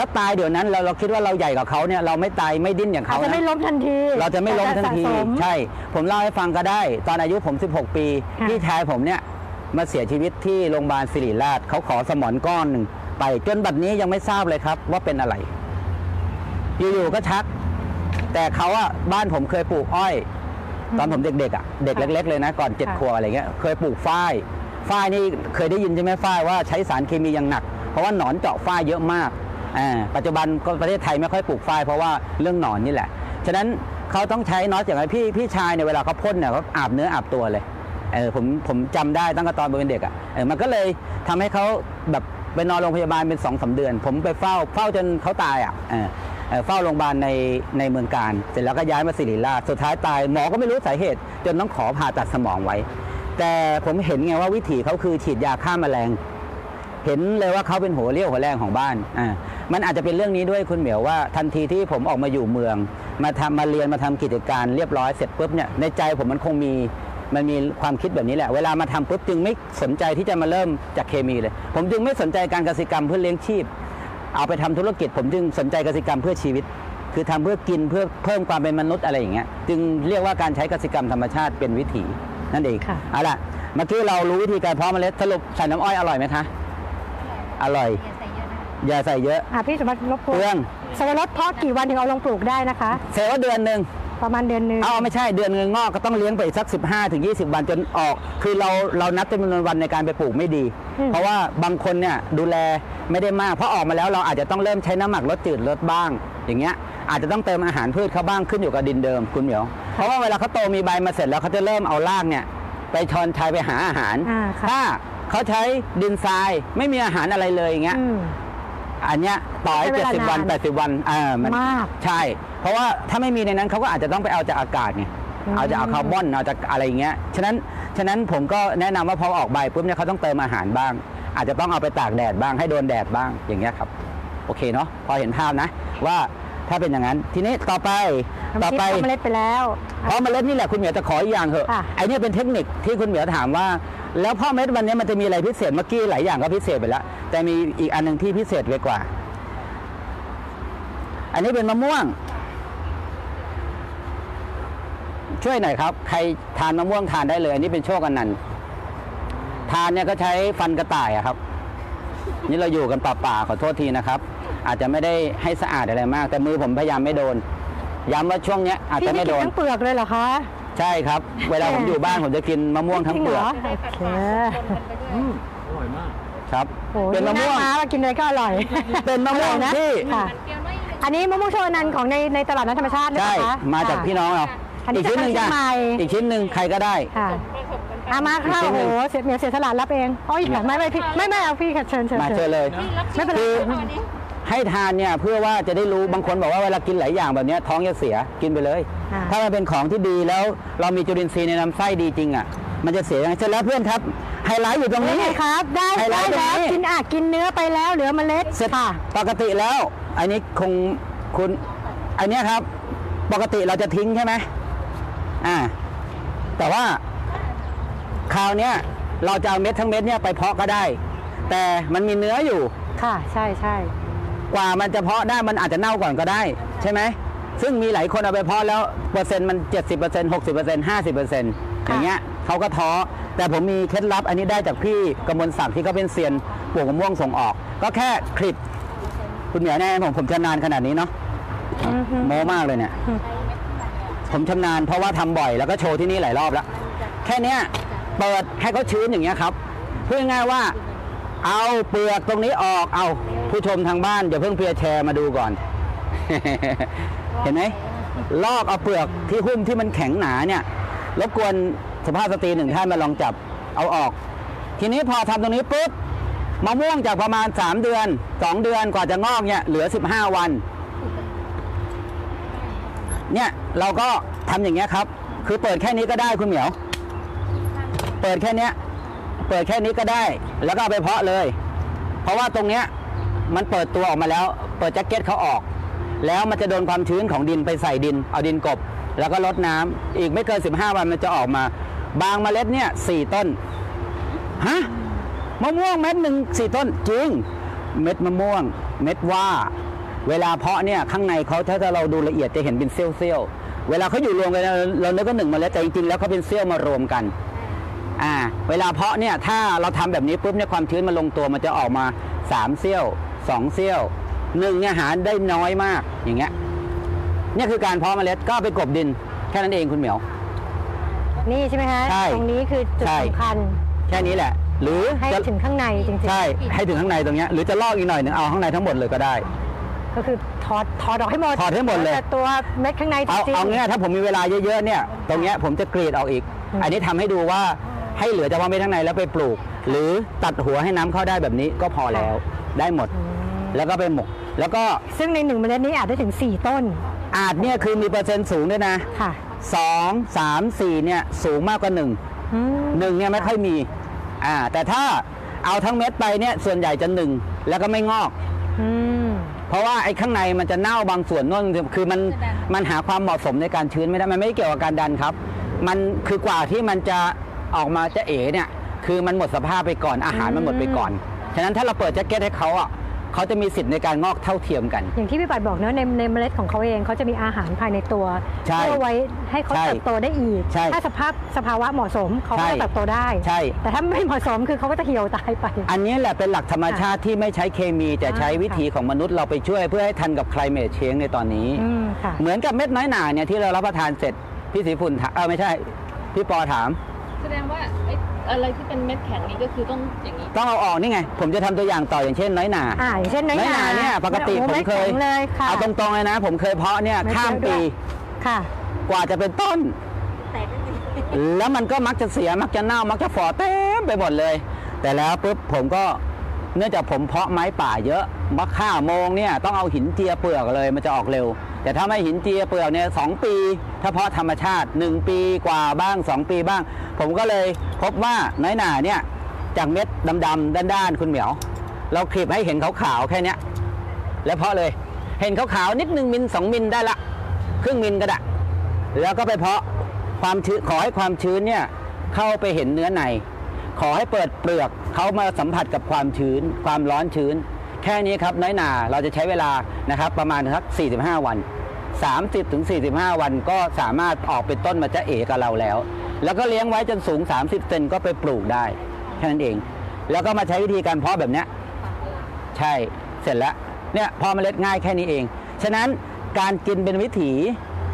ถ้าตายเดี๋ยวนั้นเราเราคิดว่าเราใหญ่กว่าเขาเนี่ยเราไม่ตายไม่ดิ้นอย่างอาเขาจจะไม่นะล้มทันทีเราจะไม่ล้มทันที แต่จะสะสม ใช่ ผมเล่าให้ฟังก็ได้ ตอนอายุผม 16 ปีค่ะ พี่ชายผมเนี่ยมาเสียชีวิตที่โรงพยาบาลศิริราชเขาขอสมอนก้อนหนึ่งไปจนบัดนี้ยังไม่ทราบเลยครับ ว่าเป็นอะไร อยู่ๆก็ชัก แต่เขาอะบ้านผมเคยปลูกอ้อย ตอนผมเด็กๆอะเด็กค่ะเล็ก ๆ เลยนะก่อนเจ็ดค่ะ ขวบอะไรเงี้ยเคยปลูกฝ้ายฝ้ายนี่เคยได้ยินใช่ไหมฝ้ายว่าใช้สารเคมีอย่างหนัก เพราะว่าหนอนเจาะฝ้ายเยอะมากอ่า ปัจจุบันก็ประเทศไทยไม่ค่อยปลูกฝ้ายเพราะว่าเรื่องหนอนนี่แหละ ฉะนั้นเขาต้องใช้น็อตอย่างไรพี่พี่ชายเนี่ยเวลาเขาพ่นเนี่ยเขาอาบเนื้ออาบตัวเลยเออผมผมจำได้ตั้งแต่ตอนเป็นเด็กอะ่ะเออมันก็เลยทำให้เขาแบบไปนอนโรงพยาบาลเป็นสองสาเดือน ผมไปเฝ้าเฝ้าจนเขาตายอะ่ะเออเออเฝ้าโรงพยาบาลในในเมืองการ เสร็จแล้วก็ย้ายมาศิริราชสุดท้ายตายหมอก็ไม่รู้สาเหตุ จนต้องขอผ่าตัดสมองไว้ แต่ผมเห็นไงว่าวิถีเขาคือฉีดยาฆ่าแมลง เห็นเลยว่าเขาเป็นหัวเรี่ยวหัวแรงของบ้านอ่า มันอาจจะเป็นเรื่องนี้ด้วยคุณเหมียวว่าทันทีที่ผมออกมาอยู่เมือง มาทำมาเรียนมาทำกิจการเรียบร้อยเสร็จปุ๊บเนี่ยในใจผมมันคงมีมันมีความคิดแบบนี้แหละ เวลามาทำปุ๊บจึงไม่สนใจที่จะมาเริ่มจากเคมีเลย ผมจึงไม่สนใจการเกษตรกรรมเพื่อเลี้ยงชีพ เอาไปทำธุรกิจ ผมจึงสนใจเกษตรกรรมเพื่อชีวิต คือทำเพื่อกินเพื่อเพิ่มความเป็นมนุษย์อะไรอย่างเงี้ยจึงเรียกว่าการใช้เกษตรกรรมธรรมชาติเป็นวิถีนั่นเองค่ะเอาล่ะเมื่อกี้เรารู้วิธีการเพาะเมล็ดสรุปใส่น้ำอ้อยอร่อยไหมคะ อร่อย อย่าใส่เยอะอะพี่สมบัติรบกวเปลืองนสับปะรดเพาะกี่วันถึงเอาลงปลูกได้นะคะเซลว่าเดือนหนึ่งประมาณเดือนหนึง เอาไม่ใช่เดือนเงินงอกก็ต้องเลี้ยงไปอีกสัก 15ถึง20 วันจนออก คือเราเรานับจำนวนวันในการไปปลูกไม่ดีเพราะว่าบางคนเนี่ยดูแลไม่ได้มากเพราะออกมาแล้วเราอาจจะต้องเริ่มใช้น้ำหมักลดจืดลดบ้าง อย่างเงี้ยอาจจะต้องเติมอาหารพืชเขาบ้างขึ้นอยู่กับดินเดิมคุณเหมียว เพราะว่าเวลาเขาโตมีใบมาเสร็จแล้วเขาจะเริ่มเอารากเนี่ยไปชอนชัยไปหาอาหาร อ่าค่ะ ถ้าเขาใช้ดินทรายไม่มีอาหารอะไรเลยอย่างเงี้ย อืม อันเนี้ยต่อให้ใช้เวลาเจ็ดสิบวันนานแปดสิบวันอ่ามันมากใช่ เพราะว่าถ้าไม่มีในนั้นเขาก็อาจจะต้องไปเอาจากอากาศไงอืม เอาจากเอาคาร์บอนเอาจากอะไรอย่างเงี้ยฉะนั้นฉะนั้นผมก็แนะนำว่าพอออกใบปุ๊บเนี่ยเขาต้องเติมอาหารบ้าง อาจจะต้องเอาไปตากแดดบ้างให้โดนแดดบ้างอย่างเงี้ยครับ โอเคเนาะพอเห็นภาพนะ ว่าถ้าเป็นอย่างนั้นทีนี้ต่อไปต่อน้ำพริกไปเพาะเมล็ดไปแล้ว เพราะเมล็ดนี่แหละคุณเหมียวจะขออีกอย่างเถอะค่ะ ไอ้เนี่ยเป็นเทคนิคที่คุณเหมียวถามว่า แล้วพ่อเม็ดวันนี้มันจะมีอะไรพิเศษเมื่อกี้หลายอย่างก็พิเศษไปแล้ว แต่มีอีกอันหนึ่งที่พิเศษไปกว่า อันนี้เป็นมะม่วง ช่วยหน่อยครับ ใครทานมะม่วงทานได้เลย อันนี้เป็นโชคอนันทานเนี่ยก็ใช้ฟันกระต่ายอะครับ นี่เราอยู่กันป่าๆขอโทษทีนะครับ อาจจะไม่ได้ให้สะอาดอะไรมาก แต่มือผมพยายามไม่โดนย้ำว่าช่วงเนี้ยอาจจะไม่ไม่กิโดนทั้งเปลือกเลยเหรอคะ ใช่ครับ เวลาผมอยู่บ้านผมจะกินมะม่วงทั้งเปลือกจริหรโอเคอร่อยมากครับ โอ้เป็นยมะหน้าม่วงม้าว่ากินอะไรก็อร่อย เป็นมะม่วงอร่อยนะ ที่ค่ะ อันนี้มะม่วงโชว์นันของในในตลาดนัดธรรมชาติหรือใช่เปล่าคะมาจากพี่น้องเราอันนี้อีกชิ้นหนึ่งจากจ้ะเชียงใหม่ อีกชิ้นหนึ่งใครก็ได้ ค่ะอามาค่ะอีกชิ้โอ้นหนึ่โหงเสียเหมียวเสียสละรับเองอ๋ออีกค่ะไม่ไม่พี่ไม่ไม่เอาพี่ค่ะเชิญเชิญมาเชิเชิญญเลย ไม่เป็นไร คือ ให้ทานเนี่ยเพื่อว่าจะได้รู้บางคนบอกว่าเวลากินหลายอย่างแบบเนี้ยท้องจะเสียกินไปเลยอ่าถ้ามันเป็นของที่ดีแล้วเรามีจุลินทรีย์ในลำไส้ดีจริงอะ มันจะเสียยังไงเสร็จแล้วเพื่อนครับไฮไลท์อยู่ตรงนี่นี้ ไงครับ ได้ไฮไลได้ท์ตรงแล้วนี้ กินอะกินเนื้อไปแล้วเหลือเมล็ดเสร็จค่ะ ปกติแล้ว อันนี้คงคุณอันเนี้ยครับ ปกติเราจะทิ้งใช่ไหมอ่า แต่ว่าคราวเนี้ยเราจะเอาเม็ดทั้งเม็ดเนี่ยไปเพาะก็ได้ แต่มันมีเนื้ออยู่ ค่ะ ใช่ใช่ กว่ามันจะเพาะได้มันอาจจะเน่าก่อนก็ได้ ใช่ไหม ซึ่งมีหลายคนเอาไปเพาะแล้วเปอร์เซ็นต์มัน 70% 60% 50%อย่างเงี้ยเขาก็ท้อแต่ผมมีเคล็ดลับอันนี้ได้จากพี่กมลศักดิ์ที่เขาเป็นเซียนปลูกมะม่วงส่งออก ก็แค่คลิปคุณเหมียวแน่ผมผมชำนาญขนาดนี้เนาะโมมากเลยเนี่ย ผมชำนาญเพราะว่าทำบ่อยแล้วก็โชว์ที่นี่หลายรอบแล้ว แค่เนี้ยเปิดให้เขาชื้นอย่างเงี้ยครับเพื่อง่ายๆว่า เอาเปลือกตรงนี้ออกเอา ผู้ชมทางบ้านอย่าเพิ่งเพียร์แชร์มาดูก่อน เห็นไหมลอกเอาเปลือกที่หุ้มที่มันแข็งหนาเนี่ยรบกวนสภาพสตรีหนึ่งท่านมาลองจับเอาออก ทีนี้พอทำตรงนี้ปุ๊บมะม่วงจากประมาณ 3 เดือน 2 เดือนกว่าจะงอกเนี่ยเหลือ 15 วัน เนี่ยเราก็ทำอย่างเงี้ยครับ คือเปิดแค่นี้ก็ได้คุณเหมียว เปิดแค่เนี้ย เปิดแค่นี้ก็ได้ แล้วก็เอาไปเพาะเลย เพราะว่าตรงเนี้ย มันเปิดตัวออกมาแล้ว เปิดแจ็คเก็ตเขาออก แล้วมันจะโดนความชื้นของดินไปใส่ดิน เอาดินกบ แล้วก็ลดน้ำอีกไม่เกิน 15 วันมันจะออกมา บางเมล็ดเนี่ยสี่ต้นฮะมะม่วงเม็ดหนึ่งสี่ต้นจริง เม็ดมะม่วง เม็ดว่า เวลาเพาะเนี่ยข้างในเขาถ้าเราดูละเอียดจะเห็นเป็นเซี่ยวๆเวลาเขาอยู่รวมกันเราเรานึกว่าหนึ่งเมาแล้วแต่จริงๆแล้วเขาเป็นเซี่ยวมารวมกันอ่าเวลาเพาะเนี่ยถ้าเราทำแบบนี้ปุ๊บเนี่ยความชื้นมันลงตัวมันจะออกมาสามเซี่ยว สองเซี่ยวหนึ่งเนี่ยหาได้น้อยมากอย่างเงี้ยเนี่ยคือการเพาะเมล็ดก็ไปกลบดิน แค่นั้นเองคุณเหมียว นี่ใช่ไหมคะใช่ตรงนี้คือจุดใช่ สำคัญแค่นี้แหละ หรือให้จะถึงข้างในจริงใช่ให้ถึงข้างในตรงเนี้ยหรือจะลอกอีกหน่อยหนึ่งเอาข้างในทั้งหมดเลยก็ได้ ๆ ก็คือถอดถอดออกให้หมดถอดให้หมดเลย แต่ตัวเม็ดข้างในจเอาริงเอาเงี้ยถ้าผมมีเวลาเยอะๆเนี่ย ตรงเนี้ยผมจะกรีดออกอีก อืม อันนี้ทำให้ดูว่าให้เหลือเฉพาะเม็ดข้างในแล้วไปปลูก หรือตัดหัวให้น้ำเข้าได้แบบนี้ก็พอแล้ว ได้หมดอืมแล้วก็ไปหมก แล้วก็ซึ่งในหนึ่งเมล็ดนี้อาจได้ถึง 4 ต้น อาจเนี่ยคือมีเปอร์เซ็นต์สูงด้วยนะค่ะสองสามสี่เนี่ยสูงมากกว่าหนึ่งอืมหนึ่งเนี่ยไม่ค่อยมีอ่าแต่ถ้าเอาทั้งเม็ดไปเนี่ยส่วนใหญ่จะหนึ่งแล้วก็ไม่งอก อืมเพราะว่าไอ้ข้างในมันจะเน่าบางส่วนนู่นคือมันมันหาความเหมาะสมในการชื้นไม่ได้ มันไม่ได้เกี่ยวกับการดันครับ มันคือกว่าที่มันจะออกมาจะเอ๋เนี่ย คือมันหมดสภาพไปก่อนอาหารมันหมดไปก่อน ฉะนั้นถ้าเราเปิดแจ็คเก็ตให้เขาอะเขาจะมีสิทธิ์ในการงอกเท่าเทียมกัน อย่างที่พี่ปัดบอกเนอะในในเมล็ดของเขาเองเขาจะมีอาหารภายในตัวใช่เพื่อไว้ให้เขาใช่เติบโตได้อีกใช่ถ้าสภาพสภาวะเหมาะสมเขาก็ใช่จะเติบโตได้ใช่แต่ถ้าไม่เหมาะสมคือเขาก็จะเหี่ยวตายไป อันนี้แหละเป็นหลักธรรมชาติที่ไม่ใช้เคมี แต่ใช้วิธีของมนุษย์เราไปช่วยเพื่อให้ทันกับ climate change ในตอนนี้อืมค่ะเหมือนกับเม็ดน้อยหนาเนี่ยที่เรารับประทานเสร็จพี่ศรีฝุ่นถามเออไม่ใช่ พี่ปอถาม แสดงว่าไอ้อะไรที่เป็นเม็ดแข็งนี้ก็คือต้องอย่างนี้ ต้องเอาออกนี่ไง ผมจะทำตัวอย่างต่ออย่างเช่นน้อยหนาอ่าอย่างเช่นน้อยน้อยหนาเนี่ยปกติโอ้ผมไม่เคยแข็งเลยค่ะ เอาตรงๆเลยนะ ผมเคยเพาะเนี่ยไม่ข้ามเยอะด้ปี วย ค่ะ กว่าจะเป็นต้น แล้วมันก็มักจะเสียมักจะเน่ามักจะฝ่อเต็มไปหมดเลย แต่แล้วปุ๊บผมก็เนื่องจากผมเพาะไม้ป่าเยอะมะข่าโมงเนี่ยต้องเอาหินเจียเปลือกเลยมันจะออกเร็ว แต่ถ้าไม่หินเจียเปลือกเนี่ยสองปี ถ้าเพาะธรรมชาติ 1 ปีกว่าบ้าง 2 ปีบ้าง ผมก็เลยพบว่าน้อยหนาเนี่ยจากเม็ดดำๆด้านๆ คุณเหมียว เราคลิปให้เห็นขาวๆแค่เนี้ยแล้วเพาะเลยเห็นขาวๆนิดหนึ่งมิลสองมิลได้ละ ครึ่งมิลก็ได้ แล้วก็ไปเพาะความชื้นขอให้ความชื้นเนี่ยเข้าไปเห็นเนื้อใน ขอให้เปิดเปลือกเขามาสัมผัสกับความชื้น ความร้อนชื้น แค่นี้ครับน้อยหนาเราจะใช้เวลานะครับประมาณสัก 45 วัน 30ถึง45 วันก็สามารถออกเป็นต้นมาจะเอกับเราแล้ว แล้วก็เลี้ยงไว้จนสูง 30เซนก็ไปปลูกได้แค่นั้นเอง แล้วก็มาใช้วิธีการเพาะแบบเนี้ยใช่เสร็จแล้วเนี่ยเพาะเมล็ดง่ายแค่นี้เอง ฉะนั้นการกินเป็นวิถี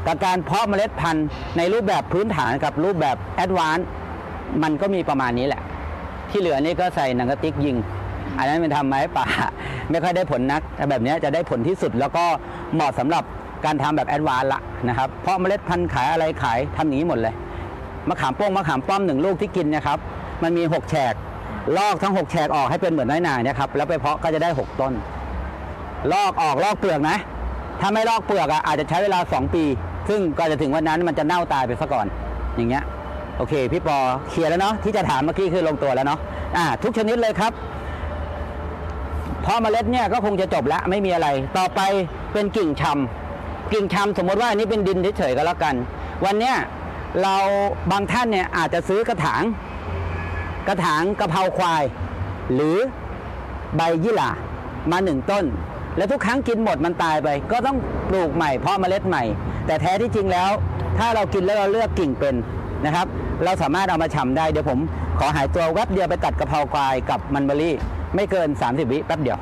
กับการเพาะเมล็ดพันธุ์ในรูปแบบพื้นฐานกับรูปแบบแอดวานซ์มันก็มีประมาณนี้แหละ ที่เหลือนี่ก็ใส่หนังกระติกยิง อันนั้นเป็นทำไม้ป่า ไม่ค่อยได้ผลนักแต่แบบนี้จะได้ผลที่สุด แล้วก็เหมาะสำหรับการทำแบบแอดวานซ์ละนะครับ เพราะเมล็ดพันธุ์ขายอะไรขายทำอย่างนี้หมดเลย มะขามป้งมะขามป้อมหนึ่งลูกที่กินนะครับมันมี 6 แฉก ลอกทั้ง 6 แฉกออกให้เป็นเหมือนน้อยหนาเนี่ยครับแล้วไปเพาะก็จะได้ 6 ต้น ลอกออกลอกเปลือกนะ ถ้าไม่ลอกเปลือกอะอาจจะใช้เวลา 2 ปี ซึ่งก็จะถึงวันนั้นมันจะเน่าตายไปซะก่อน อย่างเงี้ยโอเค พี่ปอเคลียร์แล้วเนาะที่จะถามเมื่อกี้คือลงตัวแล้วเนาะอ่าทุกชนิดเลยครับพราะเมล็ดเนี่ยก็คงจะจบแล้วไม่มีอะไร ต่อไปเป็นกิ่งชำกิ่งชำสมมติว่าอันนี้เป็นดินเฉยๆก็แล้วกัน วันเนี้ย เราบางท่านเนี่ยอาจจะซื้อกระถาง กระถางกระเพราควาย หรือใบยี่หร่ามาหนึ่งต้น แล้วทุกครั้งกินหมดมันตายไป ก็ต้องปลูกใหม่เพาะเมล็ดใหม่ แต่แท้ที่จริงแล้ว ถ้าเรากินแล้วเราเลือกกิ่งเป็นนะครับ เราสามารถเอามาชำได้เดี๋ยวผมขอหายตัวแวบเดียวไปตัดกระเพราควายกับมันเบอรี่ ไม่เกิน 30 วิแป๊บเดียว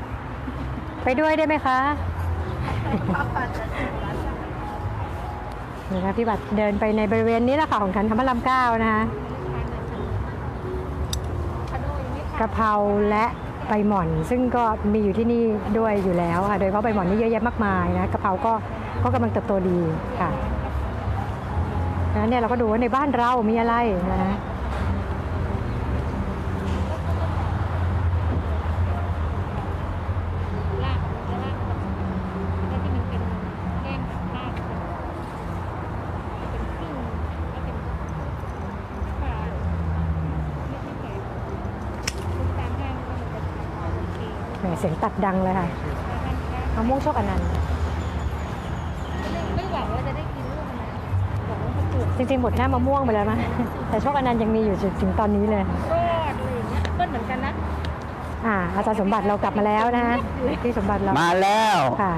ไปด้วยได้ไหมคะ นี่นะพี่บัตรเดินไปในบริเวณนี้แหละค่ะของคันธรรมลำเก้านะคะกะเพราและใบหม่อน ซึ่งก็มีอยู่ที่นี่ด้วยอยู่แล้วค่ะ โดยเฉพาะใบหม่อนนี่เยอะแยะมากมายนะกะเพราก็ก็กำลังเติบโตดีค่ะแล้วเนี่ยเราก็ดูว่าในบ้านเรามีอะไรนะ ลากจะลากแบบแล้วที่มันเป็นแก้มกับลากเป็นครึ่งแล้วเป็นฝาไม่ใช่แก่คุณตามได้ว่ามันจะโอ เคแหมเสียงตัดดังเลยค่ะแล้วท่านก็มะม่วงโชคอนันต์ไม่หวังว่าจะได้กินลูกมันนะหวังว่าเขาปลูกจริงๆหมดหน้ามะม่วงไปแล้วนะแต่โชคอนันต์ยังมีอยู่จนถึงตอนนี้เลยก็อะไรอย่างเงี้ยต้นเหมือนกันนะอ่าอาจารย์สมบัติเรากลับมาแล้วนะฮะที่สมบัติเรามาแล้วค่ะ